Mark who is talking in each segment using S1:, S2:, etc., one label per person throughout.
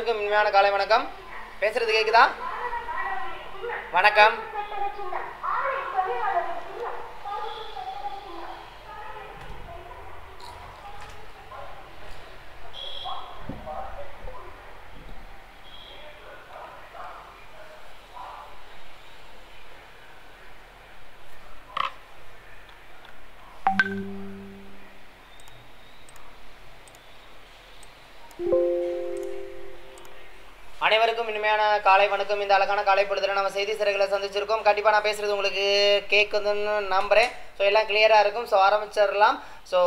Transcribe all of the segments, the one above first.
S1: அனைவருக்கும் இனிமையான காலை வணக்கம். பேசுறது கேக்குதா? வணக்கம். இனிமையான காலை வணக்கம். இந்த அழகான காலை பொழுதுல நம்ம செய்தி சிறைகளை சந்திச்சிருக்கோம். கண்டிப்பாக நான் பேசுறது உங்களுக்கு கேட்குதுன்னு நம்புறேன். ஸோ எல்லாம் கிளியராக இருக்கும். ஸோ ஆரம்பிச்சிடலாம். ஸோ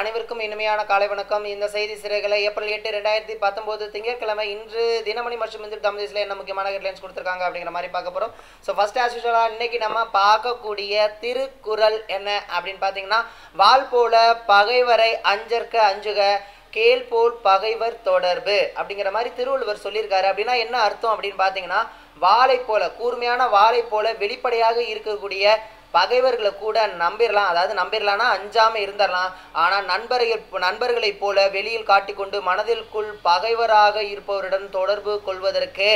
S1: அனைவருக்கும் இனிமையான காலை வணக்கம். இந்த செய்தி சிறைகளை ஏப்ரல் எட்டு ரெண்டாயிரத்தி பத்தொம்போது திங்கட்கிழமை இன்று தினமணி மற்றும் இந்து தமிழ்ல என்ன முக்கியமான ஹெட்லைன்ஸ் கொடுத்துருக்காங்க அப்படிங்கிற மாதிரி பார்க்க போகிறோம் ஸோ ஃபர்ஸ்ட் ஆஸ் யூஸ்வலாக இன்னைக்கு நம்ம பார்க்கக்கூடிய திருக்குறள் என்ன அப்படின்னு பார்த்தீங்கன்னா வால் போல பகைவரை அஞ்சற்க அஞ்சுக. கேள் போல் பகைவர் தொடர்பு அப்படிங்கிற மாதிரி திருவள்ளுவர் சொல்லியிருக்காரு. அப்படின்னா என்ன அர்த்தம் அப்படின்னு பார்த்தீங்கன்னா வாழை போல கூர்மையான வாழை போல வெளிப்படையாக இருக்கக்கூடிய பகைவர்களை கூட நம்பிடலாம் அதாவது நம்பிடலாம்னா அஞ்சாமல் இருந்துடலாம் ஆனால் நண்பர்கள் நண்பர்களைப் போல வெளியில் காட்டிக்கொண்டு மனதிற்குள் பகைவராக இருப்பவருடன் தொடர்பு கொள்வதற்கு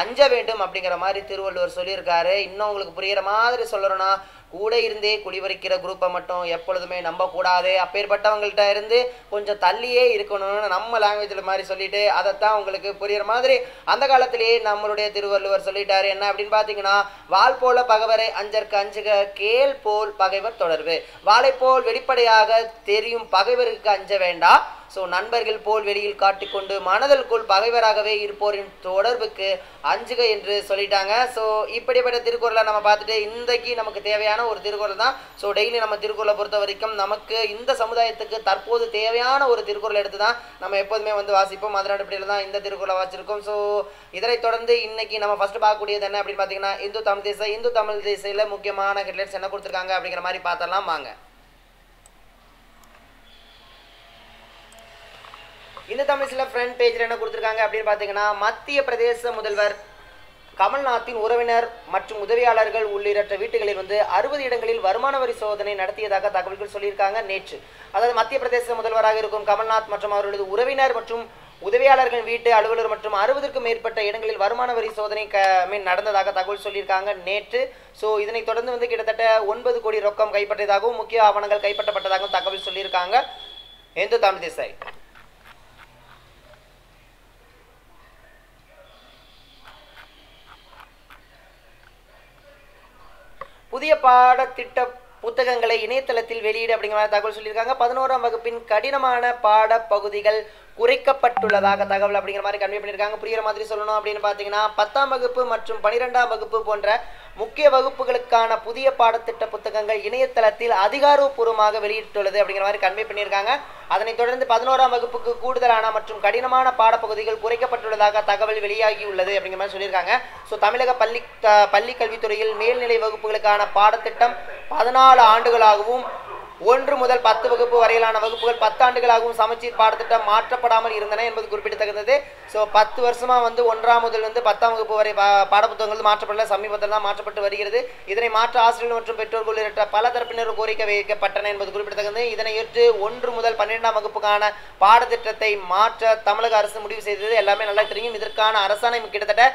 S1: அஞ்ச வேண்டும் அப்படிங்கிற மாதிரி திருவள்ளுவர் சொல்லியிருக்காரு. இன்னும் உங்களுக்கு புரிகிற மாதிரி சொல்லணும்னா கூட இருந்தே குடிவரைக்கிற குரூப்பை மட்டும் எப்பொழுதுமே நம்பக்கூடாது. அப்பேற்பட்டவங்கள்ட்ட இருந்து கொஞ்சம் தள்ளியே இருக்கணும்னு நம்ம லாங்குவேஜில் மாதிரி சொல்லிட்டு அதைத்தான் உங்களுக்கு புரியுற மாதிரி அந்த காலத்திலேயே நம்மளுடைய திருவள்ளுவர் சொல்லிட்டாரு. என்ன அப்படின்னு பார்த்தீங்கன்னா வாள் போல பகைவரை அஞ்சற்கு அஞ்சுக கேள் போல் பகைவர் தொடர்பு. வாளை போல் வெளிப்படையாக தெரியும் பகைவருக்கு அஞ்ச வேண்டாம் ஸோ நண்பர்கள் போல் வெளியில் காட்டிக்கொண்டு மனதிற்குள் பகைவராகவே இருப்போரின் தொடர்புக்கு அஞ்சுக என்று சொல்லிட்டாங்க. ஸோ இப்படிப்பட்ட திருக்குறளை நம்ம பார்த்துட்டு இன்றைக்கு நமக்கு தேவையான ஒரு திருக்குறள் தான். ஸோ டெய்லி நம்ம திருக்குறளை பொறுத்த வரைக்கும் நமக்கு இந்த சமுதாயத்துக்கு தற்போது தேவையான ஒரு திருக்குறள் எடுத்து தான் நம்ம எப்போதுமே வந்து வாசிப்போம். அதன் அடிப்படையில் தான் இந்த திருக்குறளை வாசிச்சிருக்கோம். ஸோ இதனைத் தொடர்ந்து இன்னைக்கு நம்ம ஃபர்ஸ்ட் பார்க்கக்கூடியது என்ன அப்படின்னு பார்த்தீங்கன்னா இந்து தமிழ் தேசம். இந்து தமிழ் தேசையில் முக்கியமான ஹெட்லைட்ஸ் என்ன கொடுத்துருக்காங்க அப்படிங்கிற மாதிரி பார்த்தலாம் வாங்க. இந்த தமிழ்ஸில் ஃப்ரண்ட் பேஜில் என்ன கொடுத்துருக்காங்க அப்படின்னு பார்த்தீங்கன்னா மத்திய பிரதேச முதல்வர் கமல்நாத்தின் உறவினர் மற்றும் உதவியாளர்கள் உள்ளிட்ட வீட்டுகளில் வந்து அறுபது இடங்களில் வருமான வரி சோதனை நடத்தியதாக தகவல்கள் சொல்லியிருக்காங்க நேற்று. அதாவது மத்திய பிரதேச முதல்வராக இருக்கும் கமல்நாத் மற்றும் அவர்களது உறவினர் மற்றும் உதவியாளர்கள் வீட்டு அலுவலர் மற்றும் அறுபதுக்கும் மேற்பட்ட இடங்களில் வருமான வரி சோதனை க மீன் நடந்ததாக தகவல் சொல்லியிருக்காங்க நேற்று. ஸோ இதனைத் தொடர்ந்து வந்து கிட்டத்தட்ட ஒன்பது கோடி ரொக்கம் கைப்பற்றியதாகவும் முக்கிய ஆவணங்கள் கைப்பற்றப்பட்டதாகவும் தகவல் சொல்லியிருக்காங்க. இந்து தமிழ் திசை புதிய பாடத்திட்ட புத்தகங்களை இணையதளத்தில் வெளியீடு அப்படிங்கிற மாதிரி தகவல் சொல்லியிருக்காங்க. பதினோராம் வகுப்பின் கடினமான பாடப்பகுதிகள் குறைக்கப்பட்டுள்ளதாக தகவல் அப்படிங்கிற மாதிரி கன்வே பண்ணியிருக்காங்க. புரியுற மாதிரி சொல்லணும் அப்படின்னு பார்த்தீங்கன்னா பத்தாம் வகுப்பு மற்றும் பனிரெண்டாம் வகுப்பு போன்ற முக்கிய வகுப்புகளுக்கான புதிய பாடத்திட்ட புத்தகங்கள் இணையதளத்தில் அதிகாரப்பூர்வமாக வெளியிட்டுள்ளது அப்படிங்கிற மாதிரி கன்வே பண்ணியிருக்காங்க. அதனைத் தொடர்ந்து பதினோராம் வகுப்புக்கு கூடுதலான மற்றும் கடினமான பாடப்பகுதிகள் குறைக்கப்பட்டுள்ளதாக தகவல் வெளியாகியுள்ளது அப்படிங்கிற மாதிரி சொல்லியிருக்காங்க. ஸோ தமிழக பள்ளி த- பள்ளி கல்வித்துறையில் மேல்நிலை வகுப்புகளுக்கான பாடத்திட்டம் பதினாலு ஆண்டுகளாகவும் ஒன்று முதல் பத்து வகுப்பு வரையிலான வகுப்புகள் பத்தாண்டுகளாகவும் சமச்சீர் பாடத்திட்டம் மாற்றப்படாமல் இருந்தன என்பது குறிப்பிடத்தக்கது. ஸோ பத்து வருஷமாக வந்து ஒன்றாம் முதல் வந்து பத்தாம் வகுப்பு வரை பாடப்புத்தகங்கள் மாற்றப்படல சமீபத்தில் தான் மாற்றப்பட்டு வருகிறது. இதனை மாற்ற ஆசிரியர்கள் மற்றும் பெற்றோர்கள் உள்ளிட்ட பல தரப்பினர் கோரிக்கை வைக்கப்பட்டன என்பது குறிப்பிடத்தக்கது. இதனை ஏற்று ஒன்று முதல் பன்னிரெண்டாம் வகுப்புக்கான பாடத்திட்டத்தை மாற்ற தமிழக அரசு முடிவு செய்தது. எல்லாமே நல்லா தெரியும். இதற்கான அரசாணை கிட்டத்தட்ட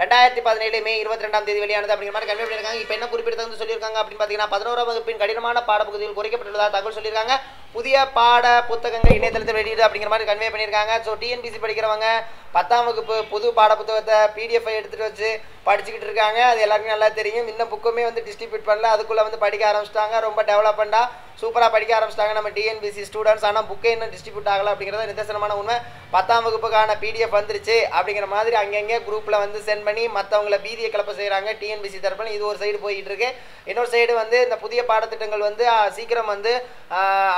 S1: ரெண்டாயிரத்தி பதினேழு மே இருபத்தி ரெண்டாம் தேதி வெளியானது அப்படிங்கிற மாதிரி கன்வே பண்ணியிருக்காங்க. இப்போ என்ன குறிப்பிடத்தகுந்து சொல்லியிருக்காங்க அப்படின்னு பார்த்தீங்கன்னா பதினோரா வகுப்பின் கடினமான பாடப்பகுதியில் குறைக்கப்பட்டுள்ளதாக தகவல் சொல்லியிருக்காங்க. புதிய பாட புத்தகங்கள் இணையதளத்தில் வெளியிடு அப்படிங்கிற மாதிரி கன்வே பண்ணியிருக்காங்க. ஸோ டிஎன்பிசி படிக்கிறவங்க பத்தாம் வகுப்பு புது பாட புத்தகத்தை பிடிஎஃப் எடுத்துகிட்டு வச்சு படிச்சுக்கிட்டு இருக்காங்க. அது எல்லாருக்கும் நல்லா தெரியும். இன்னும் புக்குமே வந்து டிஸ்ட்ரிபியூட் பண்ணல. அதுக்குள்ளே வந்து படிக்க ஆரம்பிச்சிட்டாங்க. ரொம்ப டெவலப்மெண்ட்டாக சூப்பராக படிக்க ஆரம்பிச்சிட்டாங்க நம்ம டிஎன்பிசி ஸ்டூடெண்ட்ஸ் ஆனால் புக்கே இன்னும் டிஸ்ட்ரிபியூட் ஆகலை அப்படிங்கிறது நிதர்சனமான உண்மை. பத்தாம் வகுப்புக்கான பிடிஎஃப் வந்துருச்சு அப்படிங்கிற மாதிரி அங்கங்கே குரூப்பில் வந்து சென்ட் பண்ணி மற்றவங்கள பீதியை கிளப்ப செய்கிறாங்க டிஎன்பிசி தரப்பில். இது ஒரு சைடு போயிட்டு இருக்கு. இன்னொரு சைடு வந்து இந்த புதிய பாடத்திட்டங்கள் வந்து சீக்கிரம் வந்து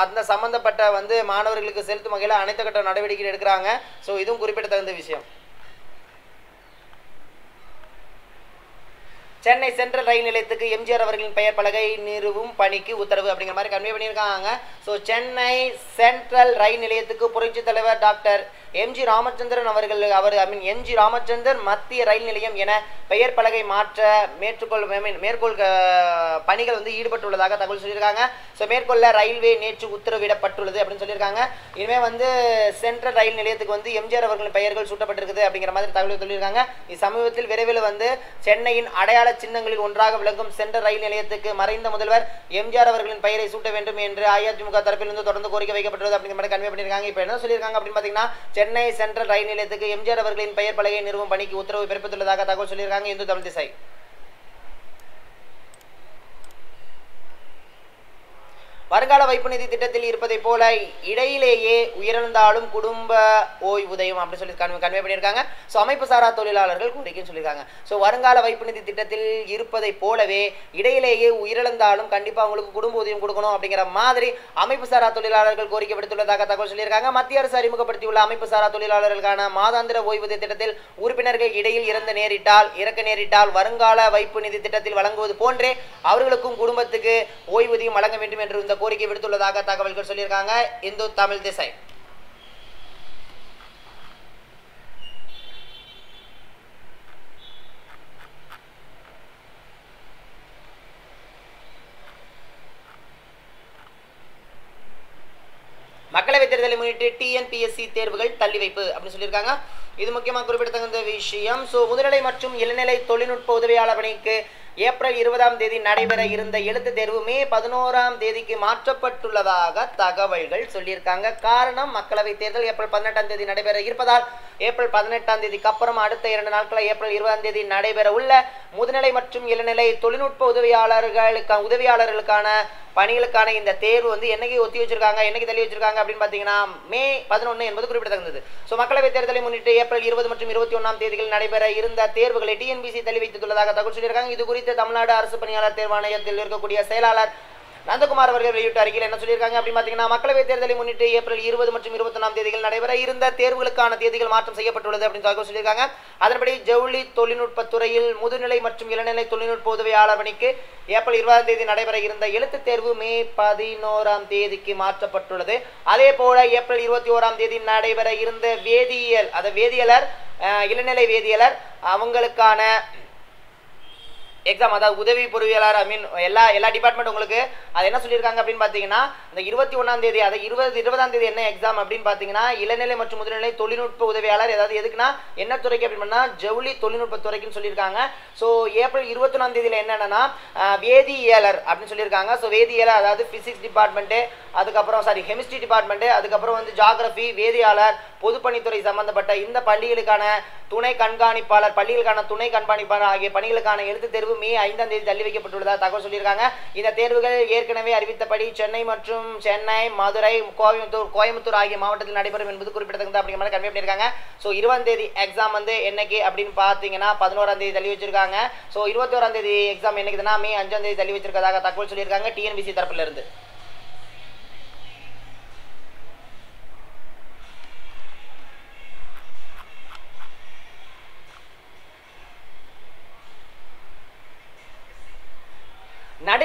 S1: அந்த அந்த சம்மந்தப்பட்ட வந்து மாணவர்களுக்கு செலுத்தும் வகையில் அனைத்து கட்ட நடவடிக்கை எடுக்கிறாங்க. ஸோ இதுவும் குறிப்பிடத்தகுந்த விஷயம். சென்னை சென்ட்ரல் ரயில் நிலையத்துக்கு எம்ஜிஆர் அவர்களின் பெயர் பலகை நிறுவும் பணிக்கு உத்தரவு அப்படிங்கிற மாதிரி கன்வே பண்ணியிருக்காங்க. ஸோ சென்னை சென்ட்ரல் ரயில் நிலையத்துக்கு புரட்சித் தலைவர் டாக்டர் எம்ஜி ராமச்சந்திரன் அவர்கள் அவர் ஐ மீன் எம்ஜி ராமச்சந்தர் மத்திய ரயில் நிலையம் என பெயர் பலகை மாற்ற மேற்கொள் I மேற்கோள் பணிகள் வந்து ஈடுபட்டுள்ளதாக தகவல் சொல்லியிருக்காங்க. ஸோ மேற்கொள்ள ரயில்வே நேற்று உத்தரவிடப்பட்டுள்ளது அப்படின்னு சொல்லியிருக்காங்க. இனிமே வந்து சென்ட்ரல் ரயில் நிலையத்துக்கு வந்து எம்ஜிஆர் அவர்களின் பெயர்கள் சூட்டப்பட்டிருக்குது அப்படிங்கிற மாதிரி தகவல் சொல்லியிருக்காங்க. இச்சமீபத்தில் விரைவில் வந்து சென்னையின் அடையாள சின்னங்களில் ஒன்றாக விளங்கும் சென்ட்ரல் ரயில் நிலையத்துக்கு மறைந்த முதல்வர் எம்ஜிஆர் அவர்களின் பெயரை சூட்ட வேண்டும் என்று அஇஅதிமுக தரப்பிலிருந்து தொடர்ந்து கோரிக்கை வைக்கப்பட்டுள்ளது அப்படிங்கிற மாதிரி கன்வே பண்ணியிருக்காங்க. இப்போ என்ன சொல்லியிருக்காங்க அப்படின்னு பார்த்தீங்கன்னா சென்னை சென்ட்ரல் ரயில் நிலையத்துக்கு எம்ஜிஆர் அவர்களின் பெயர் பலகை நிறுவும் பணிக்கு உத்தரவு பிறப்பித்துள்ளதாக தகவல் சொல்லியிருக்காங்க இந்து தமிழ் திசை. வருங்கால வைப்பு நிதி திட்டத்தில் இருப்பதைப் போல இடையிலேயே உயிரிழந்தாலும் குடும்ப ஓய்வூதியம் அப்படின்னு சொல்லி கன்வே கன்வே பண்ணியிருக்காங்க. ஸோ அமைப்பு சாரா தொழிலாளர்கள் கோரிக்கைன்னு சொல்லியிருக்காங்க. ஸோ வருங்கால வைப்பு நிதி திட்டத்தில் இருப்பதைப் போலவே இடையிலேயே உயிரிழந்தாலும் கண்டிப்பாக அவங்களுக்கு குடும்ப ஊதியம் கொடுக்கணும் அப்படிங்கிற மாதிரி அமைப்பு சாரா தொழிலாளர்கள் கோரிக்கை விடுத்துள்ளதாக தகவல் சொல்லியிருக்காங்க. மத்திய அரசு அறிமுகப்படுத்தியுள்ள அமைப்பு சாரா தொழிலாளர்களுக்கான மாதாந்திர ஓய்வூதிய திட்டத்தில் உறுப்பினர்கள் இடையில் இறந்து நேரிட்டால் இறக்க நேரிட்டால் வருங்கால வைப்பு நிதி திட்டத்தில் வழங்குவது போன்றே அவர்களுக்கும் குடும்பத்துக்கு ஓய்வூதியம் வழங்க வேண்டும் என்று இந்த கோரிக்கை விடுத்துள்ளதாக தகவல்கள் சொல்லியிருக்காங்க. இந்து தமிழ் திசை. மக்களவைத் தேர்தலை முன்னிட்டு டிஎன்பிஎஸ்சி தேர்வுகள் தள்ளி வைப்பு அப்படின்னு சொல்லியிருக்காங்க. இது முக்கியமாக குறிப்பிடத்தகுந்த விஷயம். ஸோ முதுநிலை மற்றும் இளநிலை தொழில்நுட்ப உதவியாளர் பணிக்கு ஏப்ரல் இருபதாம் தேதி நடைபெற இருந்த எழுத்துத் தேர்வு மே பதினோராம் தேதிக்கு மாற்றப்பட்டுள்ளதாக தகவல்கள் சொல்லியிருக்காங்க. காரணம் மக்களவை தேர்தல் ஏப்ரல் பதினெட்டாம் தேதி நடைபெற இருப்பதால் ஏப்ரல் பதினெட்டாம் தேதிக்கு அப்புறம் அடுத்த இரண்டு நாட்களில் ஏப்ரல் இருபதாம் தேதி நடைபெற உள்ள முதுநிலை மற்றும் இளநிலை தொழில்நுட்ப உதவியாளர்களுக்கு உதவியாளர்களுக்கான பணிகளுக்கான இந்த தேர்வு வந்து என்னைக்கு ஒத்தி வச்சிருக்காங்க என்னைக்கு தள்ளி வச்சிருக்காங்க அப்படின்னு பார்த்தீங்கன்னா மே பதினொன்று என்பது குறிப்பிடத்தகுந்தது. ஸோ மக்களவை தேர்தலை முன்னிட்டு ஏப்ரல் இருபது மற்றும் இருபத்தி ஒன்றாம் தேதிகள் நடைபெற இருந்த தேர்வுகளை டிஎன்பிசி தள்ளி வைத்துள்ளதாக தகவல் சொல்லியிருக்காங்க. இது குறித்து தமிழ்நாடு அரசு பணியாளர் தேர்வாணையத்தில் இருக்கக்கூடிய செயலாளர் நந்தகுமார் அவர்கள் வெளியிட்ட அறிக்கையில் என்ன சொல்லியிருக்காங்க அப்படின்னு பார்த்தீங்கன்னா மக்களவைத் தேர்தலை முன்னிட்டு ஏப்ரல் இருபது மற்றும் இருபத்தொன்னாம் தேதிகள் நடைபெற இருந்த தேர்வுகளுக்கான தேதிகள் மாற்றம் செய்யப்பட்டுள்ளது அப்படின்னு தகவல் சொல்லியிருக்காங்க. அதன்படி ஜவுளி தொழில்நுட்பத் துறையில் முதுநிலை மற்றும் இளநிலை தொழில்நுட்ப உதவியாளர் பணிக்கு ஏப்ரல் இருபதாம் தேதி நடைபெற இருந்த எழுத்து தேர்வு மே பதினோராம் தேதிக்கு மாற்றப்பட்டுள்ளது. அதே போல ஏப்ரல் இருபத்தி ஓராம் தேதி நடைபெற இருந்த வேதியியல் அதை வேதியியலர் இளநிலை வேதியியலர் அவங்களுக்கான எக்ஸாம் அதாவது உதவி பொறியியலாளர் ஐ மீன் எல்லா எல்லா டிபார்ட்மெண்ட் உங்களுக்கு அது என்ன சொல்லியிருக்காங்க அப்படின்னு பார்த்தீங்கன்னா இந்த இருபத்தி ஒன்றாம் தேதி அதை இருபது இருபதாம் தேதி என்ன எக்ஸாம் அப்படின்னு பார்த்தீங்கன்னா இளநிலை மற்றும் முதுநிலை தொழில்நுட்ப உதவியாளர் ஏதாவது எதுக்குன்னா என்ன துறைக்கு அப்படின்னு ஜவுளி தொழில்நுட்ப துறைக்குன்னு சொல்லியிருக்காங்க. ஸோ ஏப்ரல் இருபத்தொன்னாம் தேதியில் என்னென்னா வேதியியலர் அப்படின்னு சொல்லியிருக்காங்க. ஸோ வேதியியலர் அதாவது ஃபிசிக்ஸ் டிபார்ட்மெண்ட்டு அதுக்கப்புறம் சாரி கெமிஸ்ட்ரி டிபார்ட்மெண்ட்டு அதுக்கப்புறம் வந்து ஜாகிரபி வேதியாளர் பொதுப்பணித்துறை சம்பந்தப்பட்ட இந்த பள்ளிகளுக்கான துணை கண்காணிப்பாளர் பள்ளிகளுக்கான துணை கண்காணிப்பாளர் ஆகிய பணிகளுக்கான எழுத்து தேர்வு மே ஐந்தாம் தேதி தள்ளி வைக்கப்பட்டுள்ளதாக தகவல் சொல்லியிருக்காங்க. இந்த தேர்வுகள் ஏற்கனவே அறிவித்தபடி சென்னை மற்றும் சென்னை மதுரை கோயம்புத்தூர் கோயம்புத்தூர் ஆகிய மாவட்டத்தில் நடைபெறும் என்பது குறிப்பிடத்தக்கது அப்படிங்கிற மாதிரி கன்வே பண்ணியிருக்காங்க. ஸோ இருபதாம் தேதி எக்ஸாம் வந்து என்னைக்கு அப்படின்னு பார்த்தீங்கன்னா பதினோராம் தேதி தள்ளி வச்சிருக்காங்க. ஸோ இருபத்தோராம் தேதி எக்ஸாம் என்னைக்குதுன்னா மே அஞ்சாம் தேதி தள்ளி வச்சிருக்கதாக தகவல் சொல்லியிருக்காங்க. டிஎன்பிசி தரப்புல இருந்து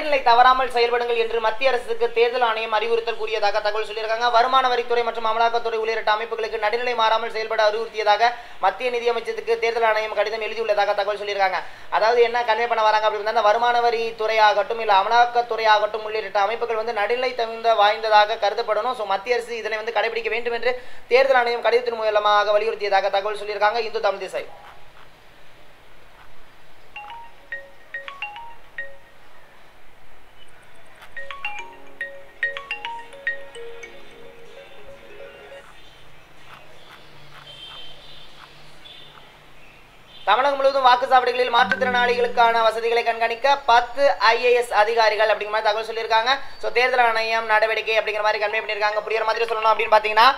S1: நடுநிலை தவறாமல் செயல்படுங்கள் என்று மத்திய அரசுக்கு தேர்தல் ஆணையம் அறிவுறுத்தல் கூறியதாக தகவல் சொல்லியிருக்காங்க. வருமான வரித்துறை மற்றும் அமலாக்கத்துறை உள்ளிட்ட அமைப்புகளுக்கு நடுநிலை மாறாமல் செயல்பட அறிவுறுத்தியதாக மத்திய நிதியமைச்சருக்கு தேர்தல் ஆணையம் கடிதம் எழுதியுள்ளதாக தகவல் சொல்லியிருக்காங்க. அதாவது என்ன கன்வே பண்ண வராங்க அப்படின்னு அந்த வருமான வரி துறையாகட்டும் இல்லை அமலாக்கத்துறை ஆகட்டும் உள்ளிட்ட அமைப்புகள் வந்து நடுநிலை தகுந்த வாய்ந்ததாக கருதப்படணும். ஸோ மத்திய அரசு இதனை வந்து கடைபிடிக்க வேண்டும் என்று தேர்தல் ஆணையம் கடிதத்தின் மூலமாக வலியுறுத்தியதாக தகவல் சொல்லியிருக்காங்க. இந்து தமிழ் திசை தமிழகம் முழுவதும் வாக்குச்சாவடிகளில் மாற்றுத்திறனாளிகளுக்கான வசதிகளை கண்காணிக்க பத்து ஐஏஎஸ் அதிகாரிகள் அப்படிங்கிற மாதிரி தகவல் சொல்லியிருக்காங்க. ஸோ தேர்தல் ஆணையம் நடவடிக்கை அப்படிங்கிற மாதிரி கன்வே பண்ணியிருக்காங்க. புரியுற மாதிரி சொல்லணும் அப்படின்னு பார்த்தீங்கன்னா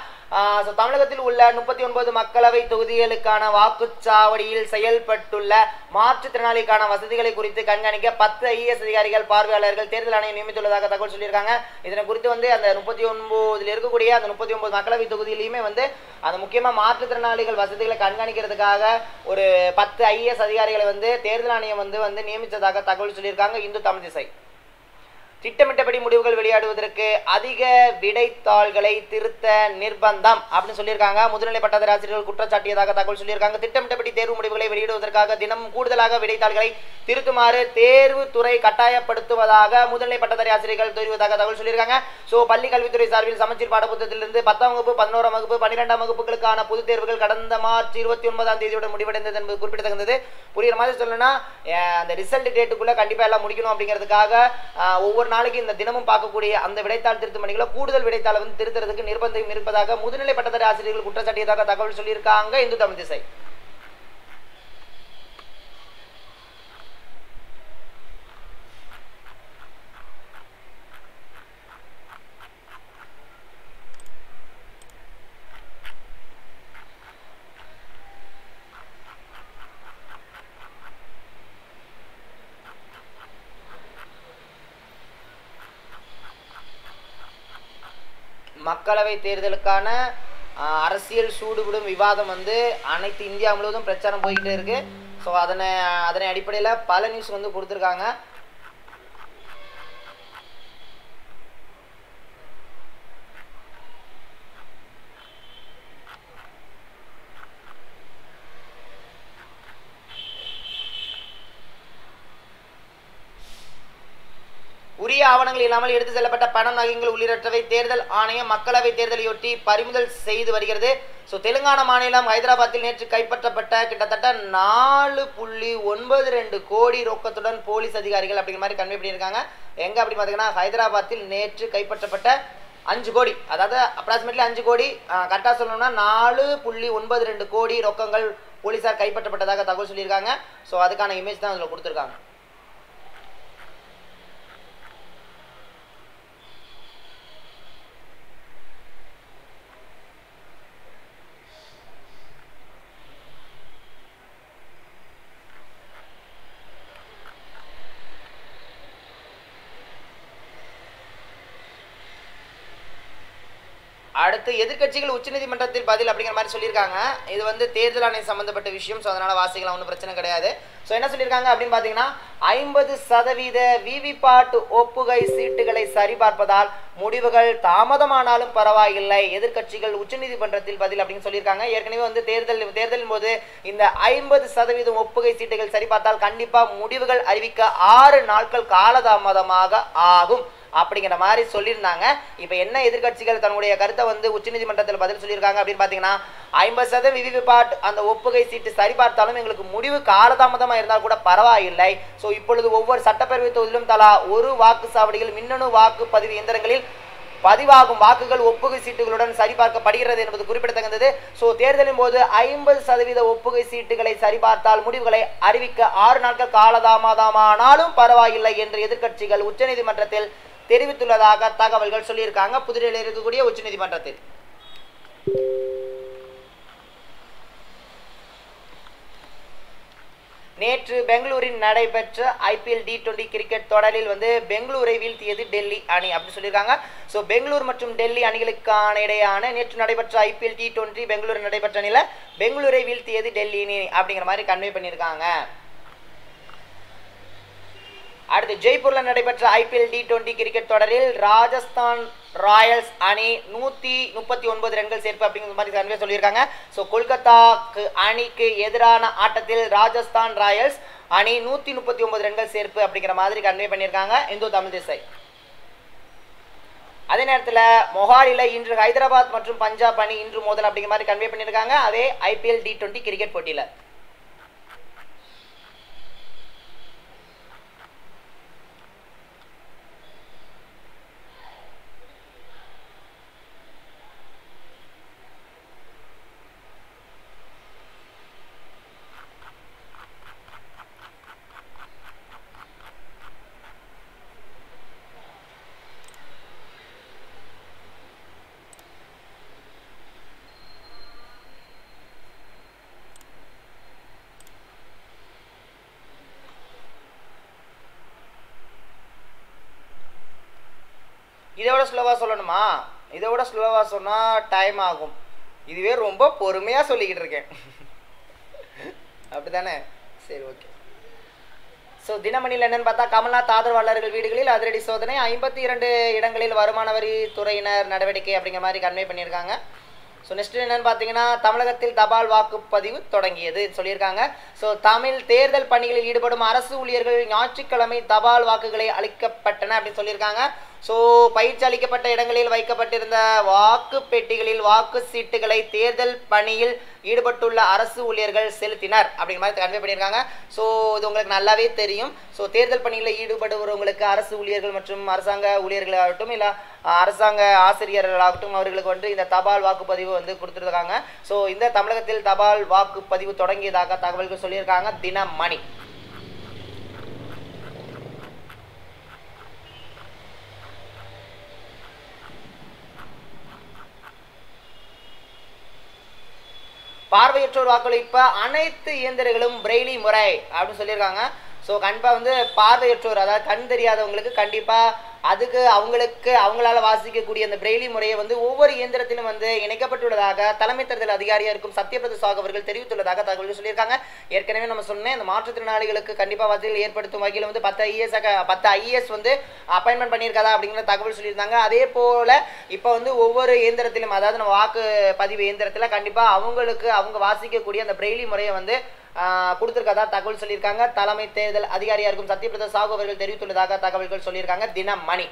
S1: ஸோ தமிழகத்தில் உள்ள முப்பத்தி ஒன்பது மக்களவை தொகுதிகளுக்கான வாக்குச்சாவடியில் செயல்பட்டுள்ள மாற்றுத்திறனாளிக்கான வசதிகளை குறித்து கண்காணிக்க பத்து ஐஏஎஸ் அதிகாரிகள் பார்வையாளர்கள் தேர்தல் ஆணையம் நியமித்துள்ளதாக தகவல் சொல்லியிருக்காங்க. இதனை குறித்து வந்து அந்த முப்பத்தி ஒன்பதுல இருக்கக்கூடிய அந்த முப்பத்தி ஒன்பது மக்களவை தொகுதியிலையுமே வந்து அந்த முக்கியமாக மாற்றுத்திறனாளிகள் வசதிகளை கண்காணிக்கிறதுக்காக ஒரு பத்து ஐஏஎஸ் அதிகாரிகளை வந்து தேர்தல் ஆணையம் வந்து வந்து நியமித்ததாக தகவல் சொல்லியிருக்காங்க இந்து தமிழ் திசை. திட்டமிட்டபடி முடிவுகள் வெளியாடுவதற்கு அதிக விடைத்தாள்களை திருத்த நிர்பந்தம் அப்படின்னு சொல்லியிருக்காங்க. முதுநிலை பட்டதாரி ஆசிரியர்கள் குற்றச்சாட்டியதாக தகவல் சொல்லியிருக்காங்க. திட்டமிட்டபடி தேர்வு முடிவுகளை வெளியிடுவதற்காக தினமும் கூடுதலாக விடைத்தாள்களை திருத்துமாறு தேர்வு துறை கட்டாயப்படுத்துவதாக முதுநிலை பட்டதாரி ஆசிரியர்கள் தெரிவித்ததாக தகவல் சொல்லியிருக்காங்க. ஸோ பள்ளி கல்வித்துறை சார்பில் சமச்சீர் பாடப்புத்தகத்திலிருந்து பத்தாம் வகுப்பு பதினோராம் வகுப்பு பன்னிரெண்டாம் வகுப்புகளுக்கான பொதுத் தேர்வுகள் கடந்த மார்ச் இருபத்தி ஒன்பதாம் தேதியோட முடிவடைந்தது என்பது குறிப்பிடத்தகுந்தது புரியுற மாதிரி சொல்லணும்னா அந்த ரிசல்ட் டேட்டுக்குள்ள கண்டிப்பா எல்லாம் முடிக்கணும் அப்படிங்கிறதுக்காக ஒவ்வொரு நாளைக்கு இந்த தினமும் பார்க்கக்கூடிய அந்த விடைத்தாள் திருத்த பணிகளை கூடுதல் விடைத்தாளை வந்து திருத்துறதுக்கு நிர்பந்தம் இருப்பதாக முதுநிலை பட்டதாரி ஆசிரியர்கள் குற்றச்சாட்டியதாக தகவல் சொல்லியிருக்காங்க இந்து தமிழ் திசை. மக்களவை தேர்தலுக்கான அரசியல் சூடுபிடும் விவாதம் வந்து அனைத்து இந்தியா முழுவதும் பிரச்சாரம் போய்கிட்டே இருக்கு. ஸோ அதனை அதனை அடிப்படையில் பல நியூஸ் வந்து கொடுத்துருக்காங்க. உரிய ஆவணங்கள் இல்லாமல் எடுத்து செல்லப்பட்ட பணம் நகைகள் உள்ளிட்டவை தேர்தல் ஆணையம் மக்களவை தேர்தலையொட்டி பறிமுதல் செய்து வருகிறது. ஸோ தெலுங்கானா மாநிலம் ஹைதராபாத்தில் நேற்று கைப்பற்றப்பட்ட கிட்டத்தட்ட நாலு புள்ளி ஒன்பது ரெண்டு கோடி ரொக்கத்துடன் போலீஸ் அதிகாரிகள் அப்படிங்கிற மாதிரி கன்வே பண்ணியிருக்காங்க. எங்கே அப்படி பார்த்தீங்கன்னா ஹைதராபாத்தில் நேற்று கைப்பற்றப்பட்ட அஞ்சு கோடி அதாவது அப்ராக்சிமேட்லி அஞ்சு கோடி கரெக்டாக சொல்லணும்னா நாலு புள்ளி ஒன்பது ரெண்டு கோடி ரொக்கங்கள் போலீஸார் கைப்பற்றப்பட்டதாக தகவல் சொல்லியிருக்காங்க. ஸோ அதுக்கான இமேஜ் தான் அதில் கொடுத்துருக்காங்க. அடுத்து எதிர்கட்சிகள் உச்சநீதிமன்றத்தில் பதில் அப்படிங்கிற மாதிரி சொல்லியிருக்காங்க. இது வந்து தேர்தல் ஆணையம் சம்பந்தப்பட்ட விஷயம் ஸோ அதனால வாசிக்கலாம் ஒன்றும் பிரச்சனை கிடையாது. ஸோ என்ன சொல்லியிருக்காங்க அப்படின்னு பார்த்தீங்கன்னா ஐம்பது சதவீத விவிபாட் ஒப்புகை சீட்டுகளை சரிபார்ப்பதால் முடிவுகள் தாமதமானாலும் பரவாயில்லை. எதிர்க்கட்சிகள் உச்சநீதிமன்றத்தில் பதில் அப்படின்னு சொல்லியிருக்காங்க. ஏற்கனவே வந்து தேர்தல் தேர்தலின் போது இந்த ஐம்பது சதவீதம் ஒப்புகை சீட்டுகள் சரிபார்த்தால் கண்டிப்பாக முடிவுகள் அறிவிக்க ஆறு நாட்கள் காலதாமதமாக ஆகும். அப்படிங்கிற மாதிரி சொல்லியிருந்தாங்க. இப்போ என்ன எதிர்க்கட்சிகள் தன்னுடைய கருத்தை வந்து உச்சநீதிமன்றத்தில் பதில் சொல்லியிருக்காங்க அப்படின்னு பார்த்தீங்கன்னா ஐம்பது சதவீதம் விவிபாட் அந்த ஒப்புகை சீட்டு சரிபார்த்தாலும் எங்களுக்கு முடிவு காலதாமதமாக இருந்தால் கூட பரவாயில்லை. ஸோ இப்பொழுது ஒவ்வொரு சட்டப்பேரவை தொகுதியிலும் தலா ஒரு வாக்குச்சாவடியில் மின்னணு வாக்குப்பதிவு இயந்திரங்களில் பதிவாகும் வாக்குகள் ஒப்புகை சீட்டுகளுடன் சரிபார்க்கப்படுகிறது என்பது குறிப்பிடத்தக்கது. ஸோ தேர்தலின் போது ஐம்பது சதவீத ஒப்புகை சீட்டுகளை சரிபார்த்தால் முடிவுகளை அறிவிக்க ஆறு நாட்கள் காலதாமதமானாலும் பரவாயில்லை என்று எதிர்க்கட்சிகள் உச்சநீதிமன்றத்தில் தெரிவித்துள்ளதாக தகவல்கள் சொல்லியிருக்காங்க. புதுடெல்லியில் இருக்கக்கூடிய உச்சநீதிமன்றத்தில் நேற்று பெங்களூரில் நடைபெற்ற ஐபிஎல் டி டுவெண்ட்டி கிரிக்கெட் தொடரில் வந்து பெங்களூரை வீழ்த்தியது டெல்லி அணி அப்படின்னு சொல்லியிருக்காங்க. ஸோ பெங்களூர் மற்றும் டெல்லி அணிகளுக்கான இடையான நேற்று நடைபெற்ற ஐபிஎல் டி டுவெண்ட்டி பெங்களூர் நடைபெற்ற நிலை பெங்களூரை வீழ்த்தியது டெல்லி அணி அப்படிங்கிற மாதிரி கன்வே பண்ணியிருக்காங்க. அடுத்து ஜெய்ப்பூர்ல நடைபெற்ற ஐபிஎல் டி டுவெண்டி கிரிக்கெட் தொடரில் ராஜஸ்தான் ராயல்ஸ் அணி நூத்தி முப்பத்தி ஒன்பது ரன்கள் சேர்ப்பு அப்படிங்கிற மாதிரி கன்வே சொல்லியிருக்காங்க. ஸோ கொல்கத்தாக்கு அணிக்கு எதிரான ஆட்டத்தில் ராஜஸ்தான் ராயல்ஸ் அணி நூத்தி முப்பத்தி ஒன்பது ரன்கள் சேர்ப்பு அப்படிங்கிற மாதிரி கன்வே பண்ணியிருக்காங்க. இந்து தமிழ் திசை. அதே நேரத்தில் மொஹாலியில் இன்று ஹைதராபாத் மற்றும் பஞ்சாப் அணி இன்று மோதல் அப்படிங்கிற மாதிரி கன்வே பண்ணியிருக்காங்க. அதே ஐபிஎல் டி டுவெண்ட்டி கிரிக்கெட் போட்டியில். இதை விட ஸ்லோவாக சொல்லணுமா? இதை விட ஸ்லோவாக சொன்னால் டைம் ஆகும். இதுவே ரொம்ப பொறுமையாக சொல்லிக்கிட்டு இருக்கேன். அப்படிதானே சரி ஓகே ஸோ தினமணியில் என்னென்னு பார்த்தா கமல்நாத் ஆதரவாளர்கள் வீடுகளில் அதிரடி சோதனை. ஐம்பத்தி இரண்டு இடங்களில் வருமான வரி துறையினர் நடவடிக்கை அப்படிங்கிற மாதிரி கன்வே பண்ணியிருக்காங்க. ஸோ நெக்ஸ்ட் என்னென்னு பார்த்தீங்கன்னா தமிழகத்தில் தபால் வாக்குப்பதிவு தொடங்கியது சொல்லியிருக்காங்க. ஸோ தமிழ் தேர்தல் பணிகளில் ஈடுபடும் அரசு ஊழியர்கள் ஞாயிற்றுக்கிழமை தபால் வாக்குகளை அளிக்கப்பட்டன அப்படின்னு சொல்லியிருக்காங்க. ஸோ பயிற்சி அளிக்கப்பட்ட இடங்களில் வைக்கப்பட்டிருந்த வாக்கு பெட்டிகளில் வாக்கு சீட்டுகளை தேர்தல் பணியில் ஈடுபட்டுள்ள அரசு ஊழியர்கள் செலுத்தினர் அப்படிங்கிற மாதிரி கன்வே பண்ணியிருக்காங்க. ஸோ இது உங்களுக்கு நல்லாவே தெரியும். ஸோ தேர்தல் பணியில் ஈடுபடுபவர்களுக்கு அரசு ஊழியர்கள் மற்றும் அரசாங்க ஊழியர்களாகட்டும் இல்லை அரசாங்க ஆசிரியர்களாகட்டும் அவர்களுக்கு வந்து இந்த தபால் வாக்குப்பதிவு வந்து கொடுத்துருக்காங்க. ஸோ இந்த தமிழகத்தில் தபால் வாக்குப்பதிவு தொடங்கியதாக தகவல்கள் சொல்லியிருக்காங்க. தினமணி. பார்வையற்றோர் வாக்களிப்ப அனைத்து இயந்திரங்களும் பிரெய்லி முறை அப்படின்னு சொல்லியிருக்காங்க. ஸோ கண்டிப்பாக வந்து பார்வையற்றோர் அதாவது கண் தெரியாதவங்களுக்கு கண்டிப்பாக அதுக்கு அவங்களுக்கு அவங்களால வாசிக்கக்கூடிய அந்த பிரெய்லி முறையை வந்து ஒவ்வொரு இயந்திரத்திலும் வந்து இணைக்கப்பட்டுள்ளதாக தலைமை தேர்தல் அதிகாரியாக இருக்கும் சத்யபிரத சாக் அவர்கள் தெரிவித்துள்ளதாக தகவல்கள் சொல்லியிருக்காங்க. ஏற்கனவே நம்ம சொன்னேன் இந்த மாற்றுத்திறனாளிகளுக்கு கண்டிப்பாக வசதிகள் ஏற்படுத்தும் வகையில் வந்து பத்து ஐஏஎஸ் பத்து ஐஏஎஸ் வந்து அப்பாயின்மெண்ட் பண்ணியிருக்காதா அப்படிங்கிற தகவல் சொல்லியிருந்தாங்க. அதே போல் இப்போ வந்து ஒவ்வொரு இயந்திரத்திலும் அதாவது நம்ம வாக்கு பதிவு இயந்திரத்தில் கண்டிப்பாக அவங்களுக்கு அவங்க வாசிக்கக்கூடிய அந்த பிரெய்லி முறையை வந்து கொடுத்திருக்கதா தகவல் சொல்லியிருக்காங்க. தலைமை தேர்தல் அதிகாரியா இருக்கும் சத்யபிரதா சாகு அவர்கள் தெரிவித்துள்ளதாக தகவல்கள் சொல்லியிருக்காங்க. தினமணி.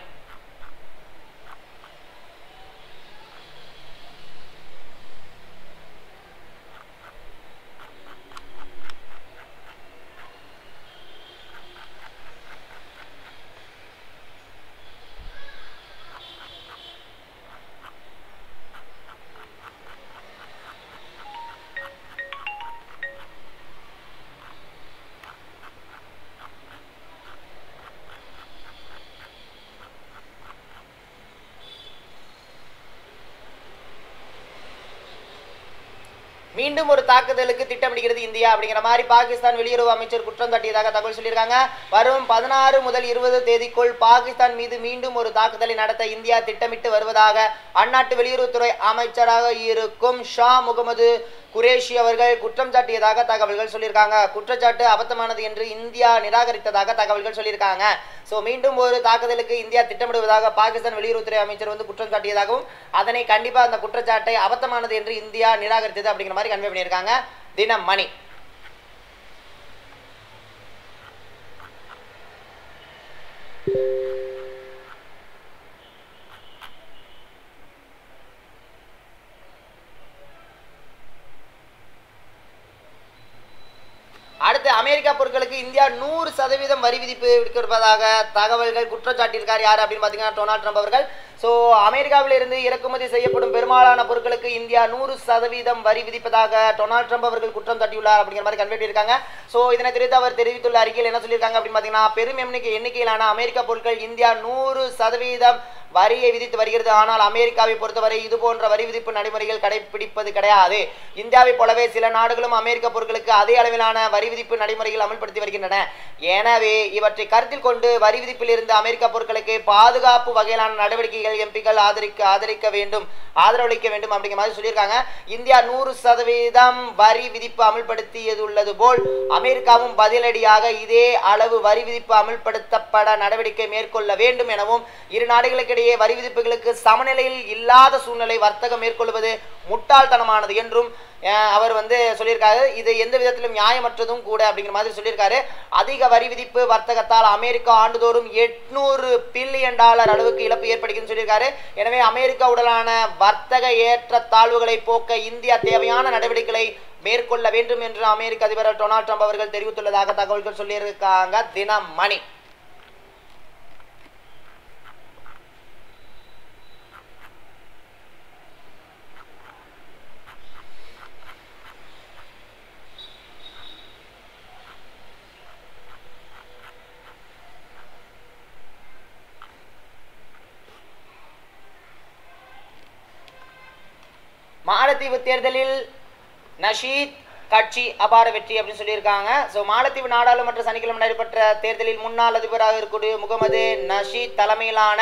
S1: மீண்டும் ஒரு தாக்குதலுக்கு திட்டமிடுகிறது இந்தியா அப்படிங்கிற மாதிரி பாகிஸ்தான் வெளியுறவு அமைச்சர் குற்றம் சாட்டியதாக தகவல் சொல்லியிருக்காங்க. வரும் பதினாறு முதல் இருபது தேதிக்குள் பாகிஸ்தான் மீது மீண்டும் ஒரு தாக்குதலை நடத்த இந்தியா திட்டமிட்டு வருவதாக அந்நாட்டு வெளியுறவுத்துறை அமைச்சராக இருக்கும் ஷா முகமது குரேஷி அவர்கள் குற்றம் சாட்டியதாக தகவல்கள் சொல்லியிருக்காங்க. குற்றச்சாட்டு அபத்தமானது என்று இந்தியா நிராகரித்ததாக தகவல்கள் சொல்லியிருக்காங்க. ஸோ மீண்டும் ஒரு தாக்குதலுக்கு இந்தியா திட்டமிடுவதாக பாகிஸ்தான் வெளியுறவுத்துறை அமைச்சர் வந்து குற்றம் சாட்டியதாகவும் அதனை கண்டிப்பாக அந்த குற்றச்சாட்டை அபத்தமானது என்று இந்தியா நிராகரித்தது அப்படிங்கிற மாதிரி கன்வே பண்ணியிருக்காங்க. தினமணி அடுத்து அமெரிக்கா பொருட்களுக்கு இந்தியா நூறு சதவீதம் வரி விதிப்பு விடுத்திருப்பதாக தகவல்கள் குற்றச்சாட்டியிருக்கார் யார் அப்படின்னு பார்த்தீங்கன்னா டொனால்ட் ட்ரம்ப் அவர்கள். ஸோ அமெரிக்காவிலிருந்து இறக்குமதி செய்யப்படும் பெரும்பாலான பொருட்களுக்கு இந்தியா நூறு சதவீதம் வரி விதிப்பதாக டொனால்ட் ட்ரம்ப் அவர்கள் குற்றம் தட்டியுள்ளார் அப்படிங்கிற மாதிரி கன்வே ஸோ இதனை தெரிவித்து அவர் தெரிவித்துள்ள அறிக்கையில் என்ன சொல்லியிருக்காங்க அப்படின்னு பார்த்தீங்கன்னா பெரும் எண்ணிக்கை எண்ணிக்கையிலான அமெரிக்க பொருட்கள் இந்தியா நூறு சதவீதம் வரியை விதித்து வருகிறது. ஆனால் அமெரிக்காவை பொறுத்தவரை இது போன்ற வரி விதிப்பு நடைமுறைகள் கடைபிடிப்பது கிடையாது. இந்தியாவைப் போலவே சில நாடுகளும் அமெரிக்க பொருட்களுக்கு அதே அளவிலான வரி விதிப்பு நடைமுறைகள் அமல்படுத்தி வருகின்றன. எனவே இவற்றை கருத்தில் கொண்டு வரி விதிப்பில் இருந்து அமெரிக்க பொருட்களுக்கு பாதுகாப்பு வகையிலான நடவடிக்கைகள் எம்பிக்கள் ஆதரிக்க ஆதரிக்க வேண்டும் ஆதரவளிக்க வேண்டும் அப்படிங்கிற மாதிரி சொல்லியிருக்காங்க. இந்தியா நூறு சதவீதம் வரி விதிப்பு அமல்படுத்தியது உள்ளது போல் அமெரிக்காவும் பதிலடியாக இதே அளவு வரி விதிப்பு அமல்படுத்தப்பட நடவடிக்கை மேற்கொள்ள வேண்டும் எனவும் இரு நாடுகளுக்கிடையே வரி விதிப்புகளுக்கு சமநிலையில் இல்லாத சூழ்நிலை வர்த்தகம் மேற்கொள்வது முட்டாள்தனமானது என்றும் அவர் வந்து சொல்லியிருக்காரு இது எந்த விதத்திலும் நியாயமற்றதும் கூட அப்படிங்கிற மாதிரி சொல்லியிருக்காரு. அதிக வரி விதிப்பு வர்த்தகத்தால் அமெரிக்கா ஆண்டுதோறும் எட்நூறு பில்லியன் டாலர் அளவுக்கு இழப்பு ஏற்படுகிறதுன்னு சொல்லியிருக்காரு. எனவே அமெரிக்காவுடனான வர்த்தக ஏற்ற தாழ்வுகளை போக்க இந்தியா தேவையான நடவடிக்கைகளை மேற்கொள்ள வேண்டும் என்று அமெரிக்க அதிபர் டொனால்ட் ட்ரம்ப் அவர்கள் தெரிவித்துள்ளதாக தகவல்கள் சொல்லியிருக்காங்க. தினமணி. மாலத்தீவு தேர்தலில் நஷீத் கட்சி அபார வெற்றி அப்படின்னு சொல்லியிருக்காங்க. ஸோ மாலத்தீவு நாடாளுமன்ற சனிக்கிழமை நடைபெற்ற தேர்தலில் முன்னாள் அதிபராக இருக்கக்கூடிய முகமது நஷீத் தலைமையிலான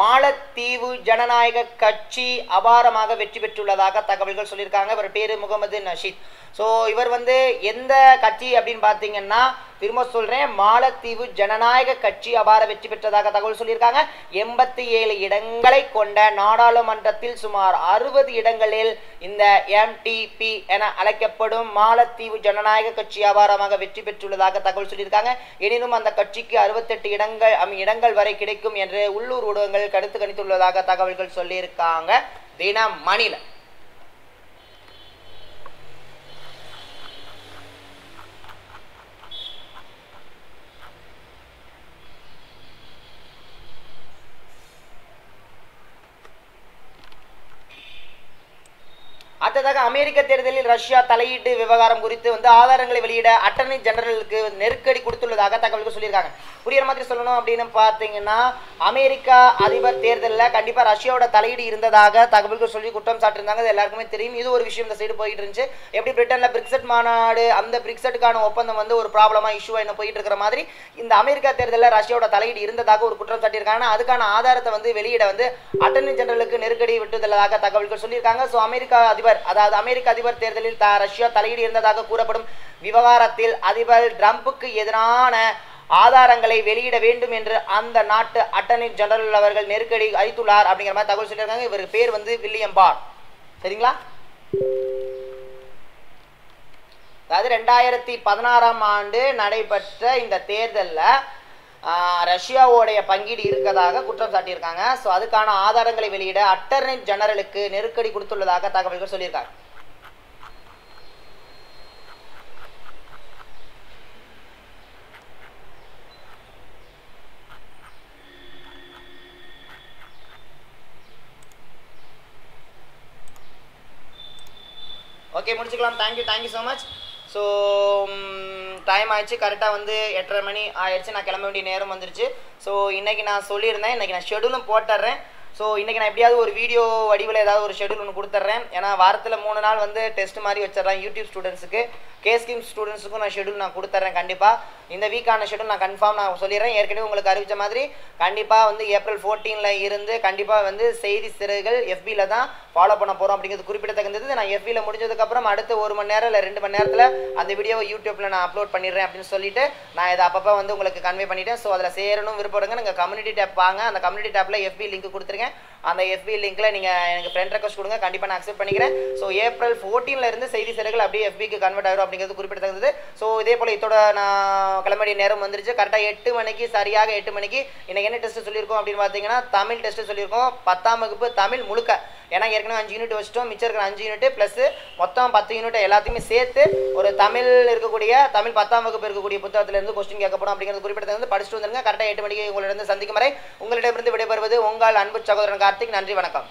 S1: மாலத்தீவு ஜனநாயக கட்சி அபாரமாக வெற்றி பெற்றுள்ளதாக தகவல்கள் சொல்லியிருக்காங்க. இவர் பேரு முகமது நஷீத். ஸோ இவர் வந்து எந்த கட்சி அப்படின்னு பார்த்தீங்கன்னா திரும்ப சொல்றேன் மாலத்தீவு ஜனநாயக கட்சி அபார வெற்றி பெற்றதாக தகவல் சொல்லியிருக்காங்க. எண்பத்தி ஏழு இடங்களை கொண்ட நாடாளுமன்றத்தில் சுமார் அறுபது இடங்களில் இந்த எம்டிபி என அழைக்கப்படும் மாலத்தீவு ஜனநாயக கட்சி அபாரமாக வெற்றி பெற்றுள்ளதாக தகவல் சொல்லியிருக்காங்க. எனினும் அந்த கட்சிக்கு அறுபத்தெட்டு இடங்கள் அம் இடங்கள் வரை கிடைக்கும் என்று உள்ளூர் ஊடகங்கள் கருத்து கணித்துள்ளதாக தகவல்கள் சொல்லியிருக்காங்க. தினமணில. அடுத்ததாக அமெரிக்க தேர்தலில் ரஷ்யா தலையீட்டு விவகாரம் குறித்து வந்து ஆதாரங்களை வெளியிட அட்டர்னி ஜெனரலுக்கு நெருக்கடி கொடுத்துள்ளதாக தகவல்கள் சொல்லியிருக்காங்க. புரியுற மாதிரி சொல்லணும் அப்படின்னு பார்த்தீங்கன்னா அமெரிக்கா அதிபர் தேர்தலில் கண்டிப்பாக ரஷ்யாவோட தலையீடு இருந்ததாக தகவல்கள் சொல்லி குற்றம் சாட்டிருந்தாங்க அது எல்லாருக்குமே தெரியும். இது ஒரு விஷயம் இந்த சைடு போயிட்டு இருந்துச்சு. எப்படி பிரிட்டனில் பிரிக்சட் மாநாடு அந்த பிரிக்சட்டுக்கான ஒப்பந்தம் வந்து ஒரு ப்ராப்ளமாக இஷ்யூ என்ன போயிட்டு இருக்கிற மாதிரி இந்த அமெரிக்கா தேர்தலில் ரஷ்யாவோட தலையீடு இருந்ததாக ஒரு குற்றம் சாட்டியிருக்காங்க. அதுக்கான ஆதாரத்தை வந்து வெளியிட வந்து அட்டர்னி ஜெனரலுக்கு நெருக்கடி விட்டுள்ளதாக தகவல்கள் சொல்லியிருக்காங்க. ஸோ அமெரிக்கா அதிபர் அதாவது அமெரிக்க அதிபர் தேர்தலில் த ரஷ்யா தலையீடு இருந்ததாக கூறப்படும் விவகாரத்தில் அதிபர் ட்ரம்புக்கு எதிரான ஆதாரங்களை வெளியிட வேண்டும் என்று அந்த நாட்டு அட்டர்னி ஜெனரல் அவர்கள் நெருக்கடி அளித்துள்ளார் அப்படிங்கிற மாதிரி தகவல் சொல்லியிருக்காங்க. இவருக்கு பேர் வந்து வில்லியம் பார். சரிங்களா? அதாவது ரெண்டாயிரத்தி பதினாறாம் ஆண்டு நடைபெற்ற இந்த தேர்தலில் ரஷ்யாவோடைய பங்கீடு இருக்கதாக குற்றம் சாட்டியிருக்காங்க. ஸோ அதுக்கான ஆதாரங்களை வெளியிட அட்டர்னி ஜெனரலுக்கு நெருக்கடி கொடுத்துள்ளதாக தகவல்கள் சொல்லியிருக்காங்க ஓகே முடிச்சுக்கலாம். Thank you thank you so much so time ஆயிடுச்சு. கரெக்டாக வந்து எட்டரை மணி ஆயிடுச்சு. நான் கிளம்ப வேண்டிய நேரம் வந்துருச்சு. ஸோ இன்றைக்கி நான் சொல்லியிருந்தேன். இன்றைக்கி நான் ஷெடியூலும் போட்டுறேன். ஸோ இன்றைக்கி நான் எப்படியாவது ஒரு வீடியோ வடிவில் ஏதாவது ஒரு ஷெடியூல் ஒன்று கொடுத்துட்றேன் ஏன்னா வாரத்தில் மூணு நாள் வந்து டெஸ்ட் மாதிரி வச்சிடறேன் யூடியூப் ஸ்டூடெண்ட்ஸுக்கு கே ஸ்கீம் ஸ்டூடெண்ட்ஸுக்கும் நான் ஷெடியூல் நான் கொடுத்துட்றேன் கண்டிப்பாக இந்த வீக்கான ஷெடியூல் நான் கன்ஃபார்ம் நான் சொல்லிடுறேன். ஏற்கனவே உங்களுக்கு அறிவித்த மாதிரி கண்டிப்பாக வந்து ஏப்ரல் ஃபோர்டீனில் இருந்து கண்டிப்பாக வந்து செய்தி சிறுகள் எஃபியில் தான் ஃபாலோ பண்ண போகிறோம் அப்படிங்கிறது குறிப்பிடத்தக்கது நான் எஃபியில் முடிஞ்சதுக்கப்புறம் அடுத்த ஒரு மணி நேரம் இல்லை ரெண்டு மணி நேரத்தில் அந்த வீடியோவை யூடியூப்பில் நான் அப்லோட் பண்ணிடுறேன் அப்படின்னு சொல்லிட்டு நான் இதை அப்பப்போ வந்து உங்களுக்கு கன்வே பண்ணிட்டேன். ஸோ அதில் சேரணும் விருப்பப்படுங்க. நீங்கள் கம்யூனிட்டி டேப் வாங்க. அந்த கம்யூனிட்டி டேப்பில் எஃபி லிங்க் கொடுத்துருக்கேன் பண்ணுங்கள் அந்த எஃபி லிங்க்ல நீங்கள் எனக்கு ஃப்ரெண்ட் ரெக்வஸ்ட் கொடுங்க. கண்டிப்பாக நான் அக்செப்ட் பண்ணிக்கிறேன். ஸோ ஏப்ரல் ஃபோர்டீன்ல இருந்து செய்தி சிறைகள் அப்படியே எஃபிக்கு கன்வெர்ட் ஆகும் அப்படிங்கிறது குறிப்பிடத்தக்கது. ஸோ இதே போல் இதோட நான் கிளம்படிய நேரம் வந்துருச்சு. கரெக்டாக எட்டு மணிக்கு சரியாக எட்டு மணிக்கு இன்னைக்கு என்ன டெஸ்ட் சொல்லியிருக்கோம் அப்படின்னு பார்த்தீங்கன்னா தமிழ் டெஸ்ட் சொல்லியிருக்கோம். பத்தாம் வகுப்பு தமிழ் முழுக்க. ஏன்னா ஏற்கனவே அஞ்சு யூனிட் வச்சிட்டோம். மிச்சம் இருக்கிற அஞ்சு யூனிட் ப்ளஸ் மொத்தம் பத்து யூனிட் எல்லாத்தையுமே சேர்த்து ஒரு தமிழ் இருக்கக்கூடிய தமிழ் பத்தாம் வகுப்பு இருக்கக்கூடிய புத்தகத்திலிருந்து கொஸ்டின் கேட்கப்படும் அப்படிங்கிறது குறிப்பிட்டது படிச்சுட்டு வந்துருங்க. கரெக்டாக எட்டு மணிக்கு உங்களிடம் சந்திக்கும் வரை உங்களிடமிருந்து விடைபெறுவது உங்கள் அன்பு சகோதரன் கார்த்திக் நன்றி வணக்கம்.